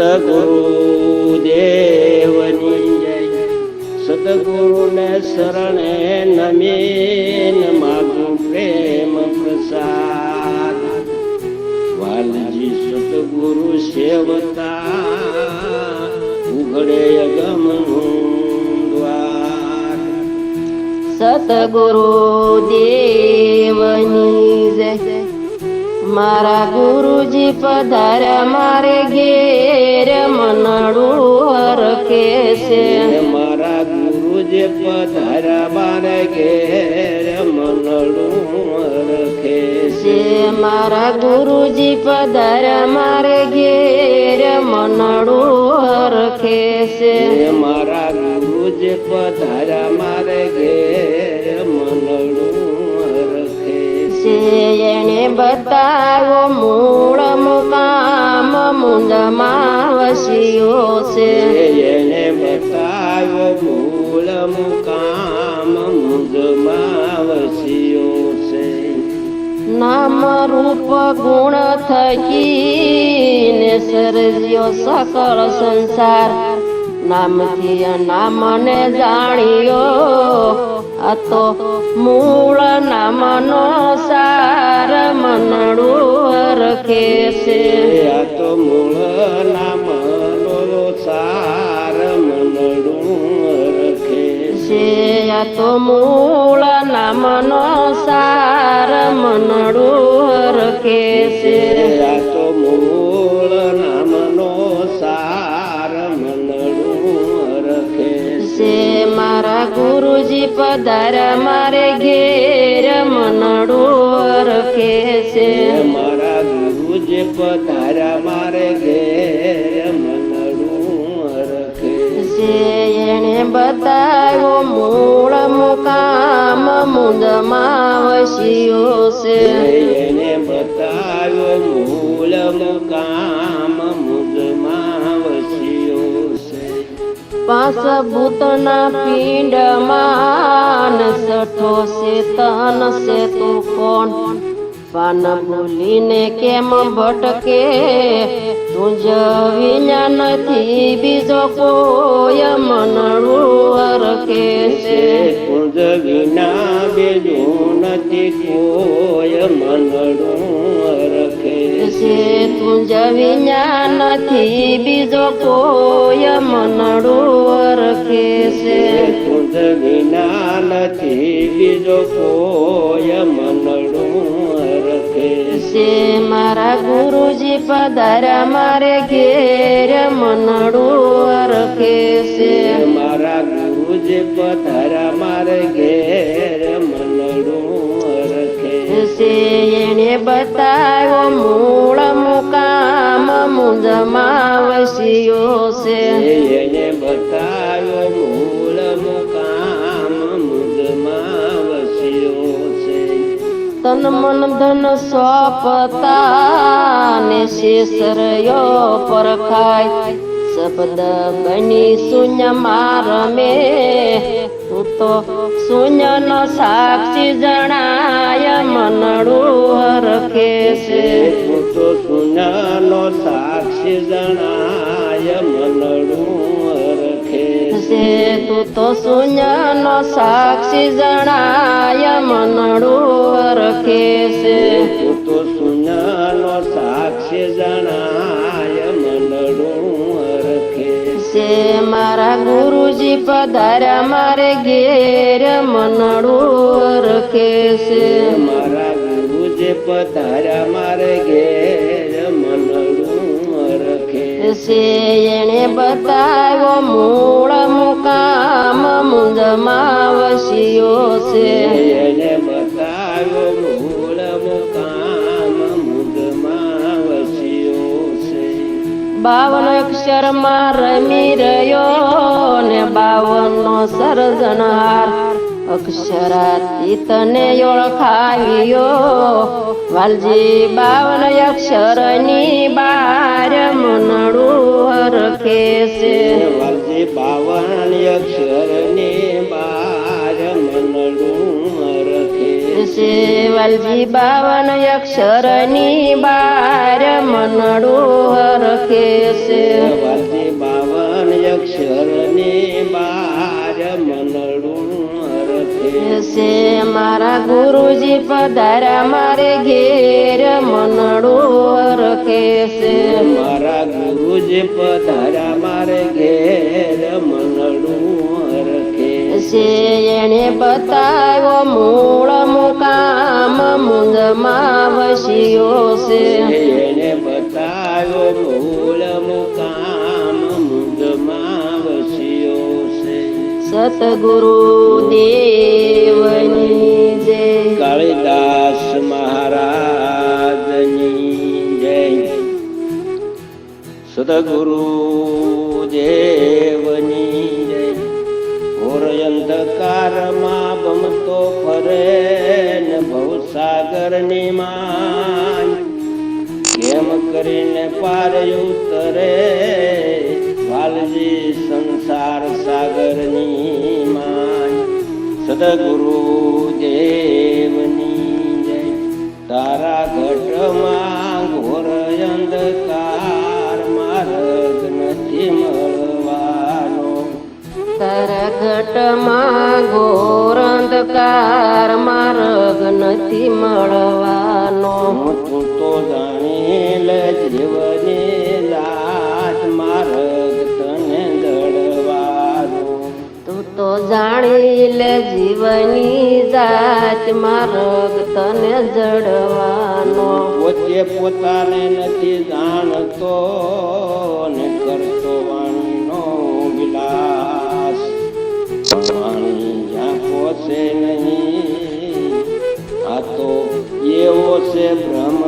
સતગુરુ દેવની જય. સતગુરુને શરણે નમીન માગું પ્રેમ પ્રસાદ. વાલજી સતગુરુ સેવતા ઉઘડે અગમનું દ્વાર. સતગુરુ દેવની જય. મારા ગુરુજી પધાર્યા મારે ઘેર મનડું હરકે છે. મારા ગુરુજી પધાર્યા મારે ઘેર મનડું રખે છે. મારા ગુરુજી પધાર્યા મારે ઘેર મનડું હરકે છે. મારા ગુરુજી પધાર્યા મારે ઘેર બતાવો મૂળ મુકામ મુંદમાં વસ્યો છે એને બતાવો મૂળ મુકામ મુદમાં વસ્યો છે. નામ રૂપ ગુણ થકીને સર્જ્યો સકળ સંસાર. નામથી નામને જાણ્યો આ તો મૂળ નામનો સાર મનડું રખે છે. આ તો મૂળ નામનો સાર મનડું રખે છે. આ તો મૂળ નામનો સાર મનડું રખે છે. તો ગુરુજી પધારા મારે ઘેર મનડોર રખે છે. મારા ગુરુ જે પધાર્યા મારે ઘેર મનડોર કે છે. એણે બતાવ્યો મૂળ મુકામ મુંદમાં વસ્યો છે. એને બતાવ્યો મૂળ મુકામ મુજમાં વસ્યો છે. પાસ ભૂતના પિંડમાં સઠો છે તન છે તું પાન ભૂલીને કેમ ભટકે? તુંજ વિના નથી બીજો કોઈ મનડું હરકે છે? તુંજ વિના બીજું નથી કોઈ મનડું છે તું જ વિજ્ઞાનથી બીજો કોઈ મનડું રખે છે. કુંજ વિના નથી બીજો કોઈ મનડું રખે છે. મારા ગુરુજી પધાર્યા મારે ઘેર મનડું રખે છે. મારા ગુરુજી પધાર્યા મારે ઘેર મનડું રખે છે. એને બતાવ્યો મૂળ મુંજમાં વસ્યો છે એને બતાવ્યો મૂળ મુકામ મુજમાં વસ્યો છે. તન મન ધન સોપતા ને શેષરયો પરખાય. શબ્દ બની શૂન્ય મારમે. તું તો શૂન્ય નો સાક્ષી જણાય મનડું હરખે છે તું તો સુનાનો સાક્ષી જણાય મનડું રખે છે તું તો શૂન્ય નો સાક્ષી જણાય મનડું હરખે છે તું તો સુનાનો સાક્ષી જણાય મારા ગુરુજી પધાર્યા મારે ઘેર મનડું રખે છે. મારા ગુરુજી પધાર્યા મારે ઘેર મનડું રખે છે એણે બતાવ્યો મૂળ મુકામ મુંજમાં માવશીઓ છે. એને બતાવ્યો મૂળ મુકામ છે. બાવન અક્ષરમાં રમી રહ્યો ને બાવન નો સર્જનહાર. અક્ષરાતીતને ઓળખાવ્યો વાલજી બાવન અક્ષરની બાર મનડું હરખે છે. વાલજી બાવન અક્ષર રખે શેવાલજી બાવન અક્ષરની બાર મનડું હરખે છે વાલજી બાવન અક્ષરની બાર મનડું હરખે છે મારા ગુરુજી પધારા મારે ઘેર મનડું હરખે છે મારા ગુરુજી પધારા મારે ઘેર મનડું હરખે છે એને બતાવ્યો મૂળ મુંજમાં વસ્યો છે. એને બતાવ્યો ભૂલ મુકામ મૂંદમાં વસ્યો છે. સતગુરુ દેવની ઉતરે વાલજી સંસાર સાગરની માય સદગુરુ દેવની જય. તારા ઘટમાં ઘોર અંધકાર માર્ગ નથી મળવાનો. તારા ઘટમાં ઘોર અંધકાર માર્ગ નથી મળવાનો. તું તો જાણી લે જીવની જાણી લે જીવની જાત માર્ગ તને જડવાનો પોતે પોતાને નથી જાણતો, ને કરતો વાણીનો વિલાસ. વાણી જ્યાં પહોંચે નહીં, આ તો એવો છે ભ્રમનો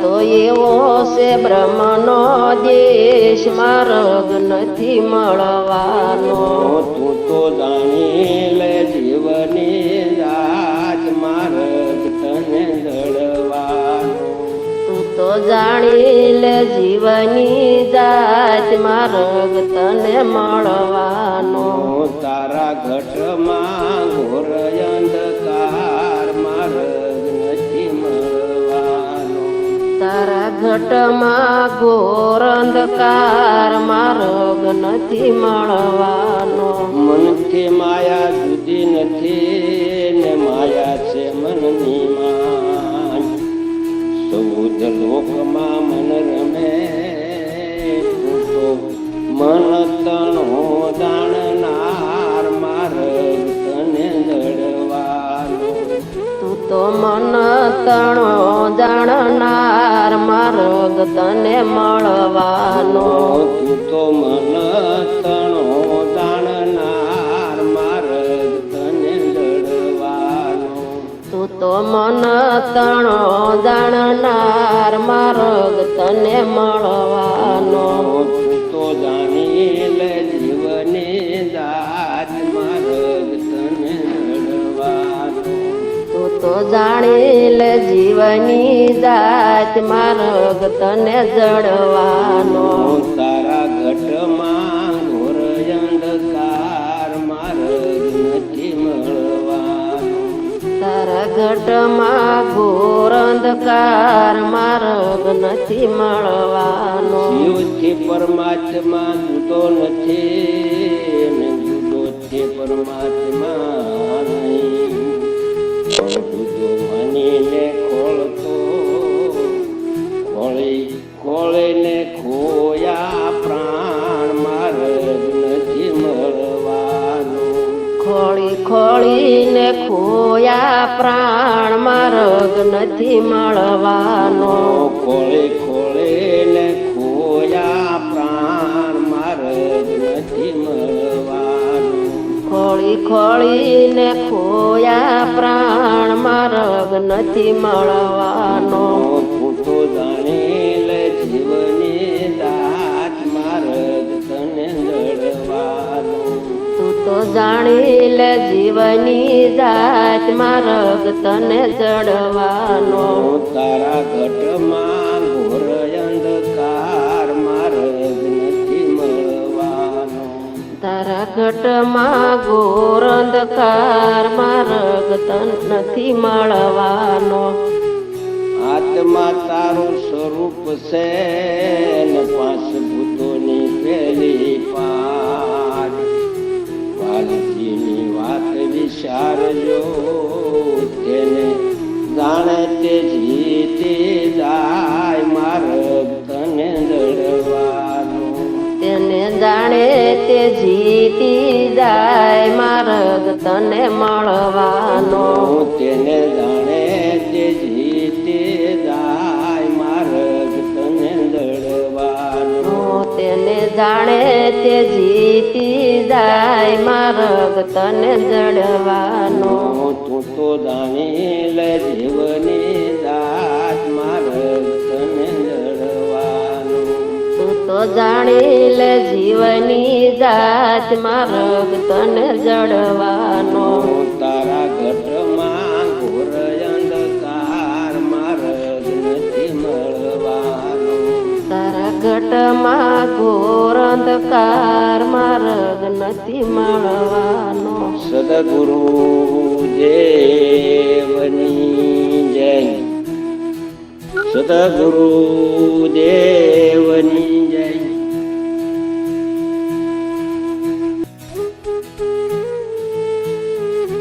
તો એવો છે બ્રહ્મનો દેશ માર્ગ નથી મળવાનો. તું તો જાણી લે જીવની રાત માર્ગ તને દળવાનો તું તો જાણી લે જીવની જાત માર્ગ તને મળવાનો. તારા ઘટમાં ઘટમાં ઘોર અંધકાર માર્ગ નથી મળવાનો. મનથી માયા જુદી નથી ને માયા છે મનની સૌદ લોકમાં તને મળવાનો તું તો મન તણો જાણનાર માર તને લડવાનો તું તો મન તણો જાણનાર માર્ગ તને મળવાનો તું તો જાણી લે જીવની જાત માર્ગ તને જડવાનો તારા ઘટમાં ઘોર અંધકાર માર્ગ નથી મળવાનો. તારા ઘટમાં ઘોર અંધકાર માર્ગ નથી મળવાનો. શિવથી પરમાત્મા જુદો નથી જુદો છે પરમાત્મા મળવાનો ખોળે ખોળે ખોયા પ્રાણ મારે નથી મળવાનો. ખોળી ખોળીને ખોયા પ્રાણ મારગ નથી મળવાનો. તું તો જાણી લે જીવની જાત મારગ તને ચડવાનો તારા ઘટમાં ઘોર અંધકાર મારગ નથી મળવાનો. તારા ઘટમાં ઘોર અંધકાર મારગ તન નથી મળવાનો. આત્મા તારું સ્વરૂપ છે ને પાંચ વિચારજો તેને જાણે તે જીતી જાય માર્ગ તને દડવાનો તેને જાણે તે જીતી જાય માર્ગ તને મળવાનો. તેને જાણે જાણે તે જીતી જાય મારગ તને જડવાનો. તું તો જાણી લે જીવની જાત માર્ગ તને જડવાનો. તું તો જાણી લે જીવની જાત મારગ તને જડવાનો. ઘટમાં ઘોર અંધકાર માર્ગ નથી મળવાનો સદગુરુ દેવની જય. સદગુરુ દેવ